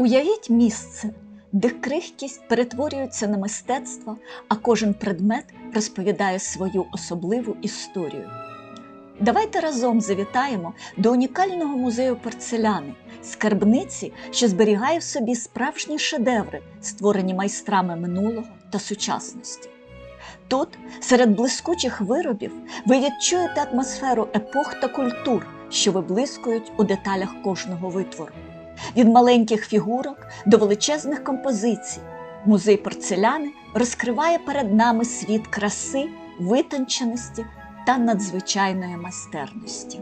Уявіть місце, де крихкість перетворюється на мистецтво, а кожен предмет розповідає свою особливу історію. Давайте разом завітаємо до унікального музею порцеляни, скарбниці, що зберігає в собі справжні шедеври, створені майстрами минулого та сучасності. Тут, серед блискучих виробів, ви відчуєте атмосферу епох та культур, що виблискують у деталях кожного витвору. Від маленьких фігурок до величезних композицій. Музей порцеляни розкриває перед нами світ краси, витонченості та надзвичайної майстерності.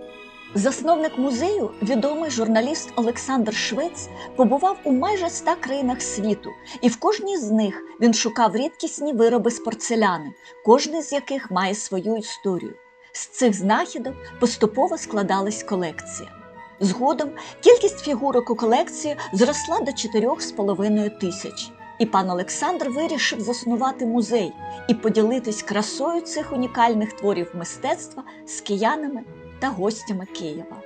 Засновник музею, відомий журналіст Олександр Швець, побував у майже ста країнах світу, і в кожній з них він шукав рідкісні вироби з порцеляни, кожний з яких має свою історію. З цих знахідок поступово складалась колекція. Згодом кількість фігурок у колекції зросла до 4,5 тисяч. І пан Олександр вирішив заснувати музей і поділитись красою цих унікальних творів мистецтва з киянами та гостями Києва.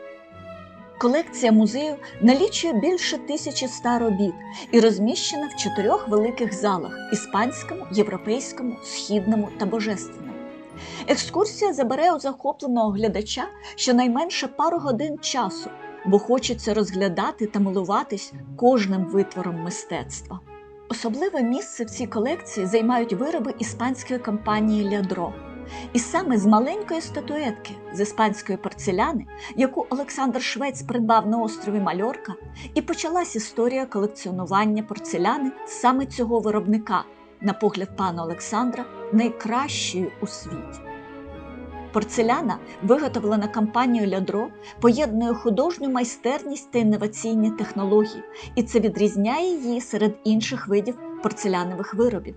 Колекція музею налічує більше 1100 робіт і розміщена в чотирьох великих залах іспанському, європейському, східному та божественному. Екскурсія забере у захопленого глядача щонайменше пару годин часу, бо хочеться розглядати та милуватись кожним витвором мистецтва. Особливе місце в цій колекції займають вироби іспанської компанії Лядро. І саме з маленької статуетки з іспанської порцеляни, яку Олександр Швець придбав на острові Мальорка, і почалась історія колекціонування порцеляни саме цього виробника, на погляд пана Олександра, найкращою у світі. Порцеляна, виготовлена компанією Лядро, поєднує художню майстерність та інноваційні технології, і це відрізняє її серед інших видів порцелянових виробів.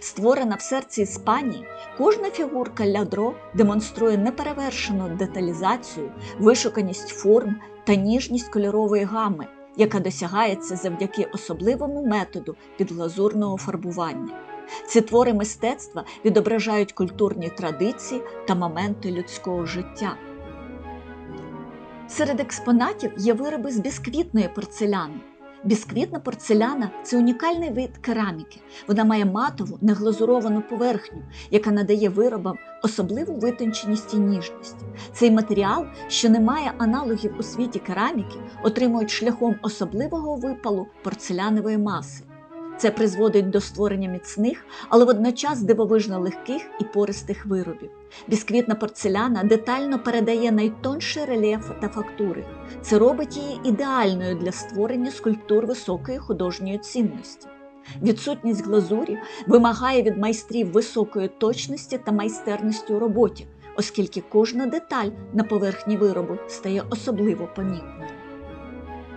Створена в серці Іспанії, кожна фігурка лядро демонструє неперевершену деталізацію, вишуканість форм та ніжність кольорової гами, яка досягається завдяки особливому методу підглазурного фарбування. Ці твори мистецтва відображають культурні традиції та моменти людського життя. Серед експонатів є вироби з бісквітної порцеляни. Бісквітна порцеляна це унікальний вид кераміки. Вона має матову неглазуровану поверхню, яка надає виробам особливу витонченість і ніжність. Цей матеріал, що не має аналогів у світі кераміки, отримують шляхом особливого випалу порцелянової маси. Це призводить до створення міцних, але водночас дивовижно легких і пористих виробів. Бісквітна порцеляна детально передає найтонший рельєф та фактури. Це робить її ідеальною для створення скульптур високої художньої цінності. Відсутність глазурі вимагає від майстрів високої точності та майстерності у роботі, оскільки кожна деталь на поверхні виробу стає особливо помітною.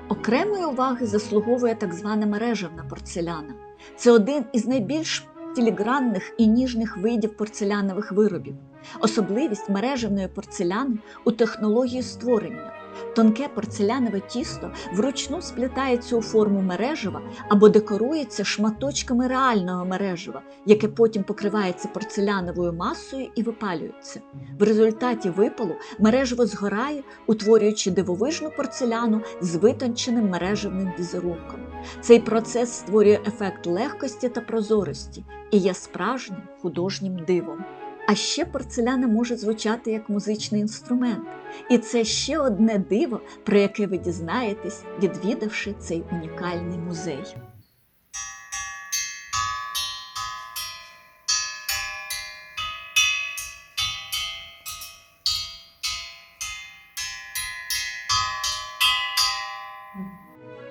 Окремої уваги заслуговує так звана мережевна порцеляна. Це один із найбільш філігранних і ніжних видів порцелянових виробів. Особливість мережевної порцеляни у технології створення. Тонке порцелянове тісто вручну сплітається у форму мережева або декорується шматочками реального мережева, яке потім покривається порцеляновою масою і випалюється. В результаті випалу мережево згорає, утворюючи дивовижну порцеляну з витонченим мережевним візерунком. Цей процес створює ефект легкості та прозорості і є справжнім художнім дивом. А ще порцеляна може звучати як музичний інструмент. І це ще одне диво, про яке ви дізнаєтесь, відвідавши цей унікальний музей.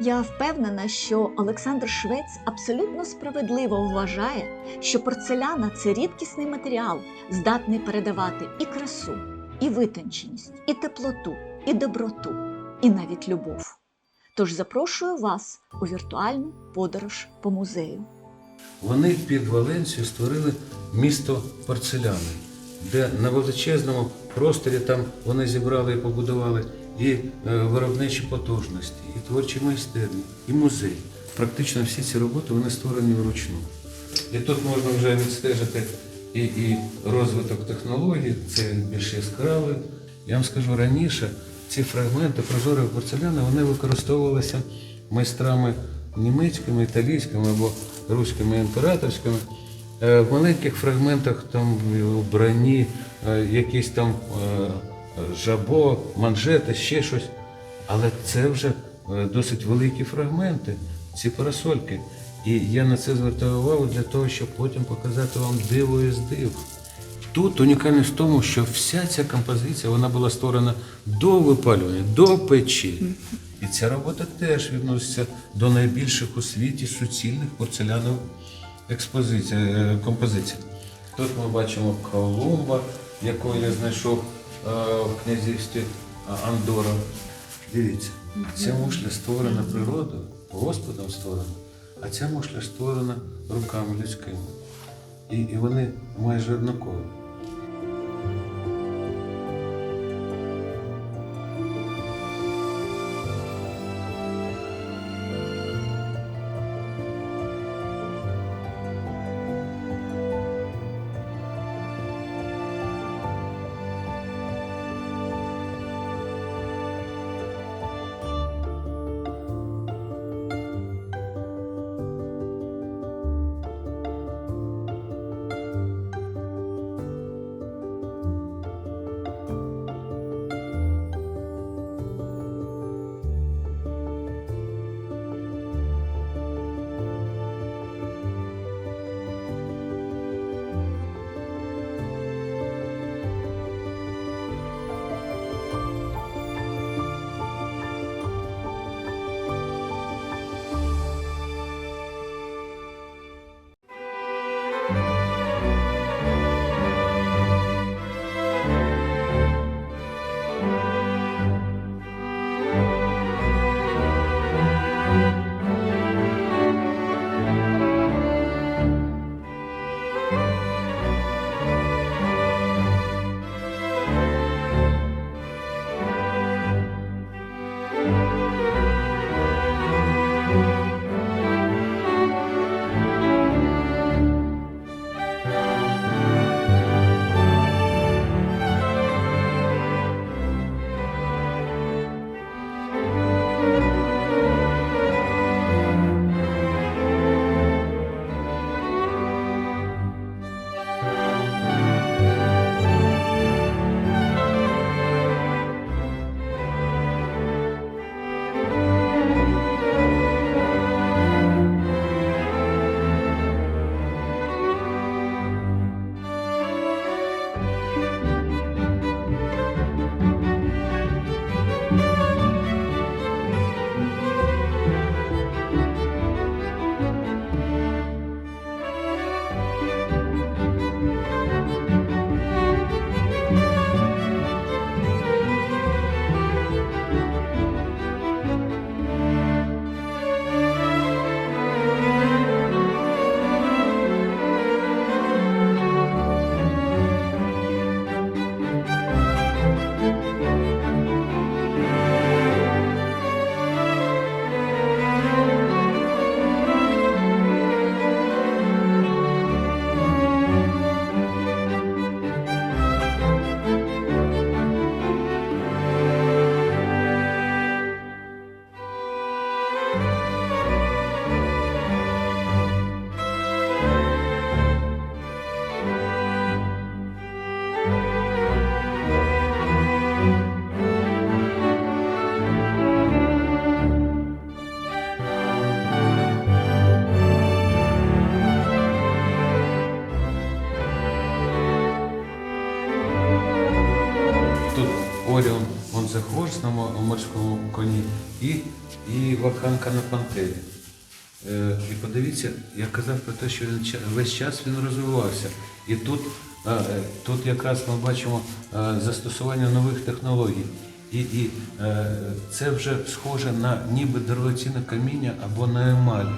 Я впевнена, що Олександр Швець абсолютно справедливо вважає, що порцеляна це рідкісний матеріал, здатний передавати і красу, і витонченість, і теплоту, і доброту, і навіть любов. Тож запрошую вас у віртуальну подорож по музею. Вони під Валенцією створили місто порцеляни, де на величезному просторі там вони зібрали і побудували і е, виробничі потужності, і творчі майстерні, і музей. Практично всі ці роботи вони створені вручну. І тут можна вже відстежити і, і розвиток технологій, це більш яскравий. Я вам скажу раніше, ці фрагменти прозорої порцеляни вони використовувалися майстрами німецькими, італійськими або руськими імператорськими. Е, В маленьких фрагментах там броні, е, якісь там е, жабо, манжети, ще щось. Але це вже досить великі фрагменти, ці парасольки. І я на це звертаю увагу для того, щоб потім показати вам диво із див. Тут унікальність в тому, що вся ця композиція вона була створена до випалювання, до печі. І ця робота теж відноситься до найбільших у світі суцільних порцелянових е, композицій. Тут ми бачимо Колумба, яку я знайшов е, в князівстві Андора. Дивіться, ця мушля створена природою, Господом створена, а ця мушля створена руками людськими. І, і вони майже однакові. Коні і, і ваканка на пантері. Е, і подивіться, я казав про те, що він весь час він розвивався. І тут, е, тут якраз ми бачимо е, застосування нових технологій. І, і е, це вже схоже на ніби дорогоцінне каміння або на емаль.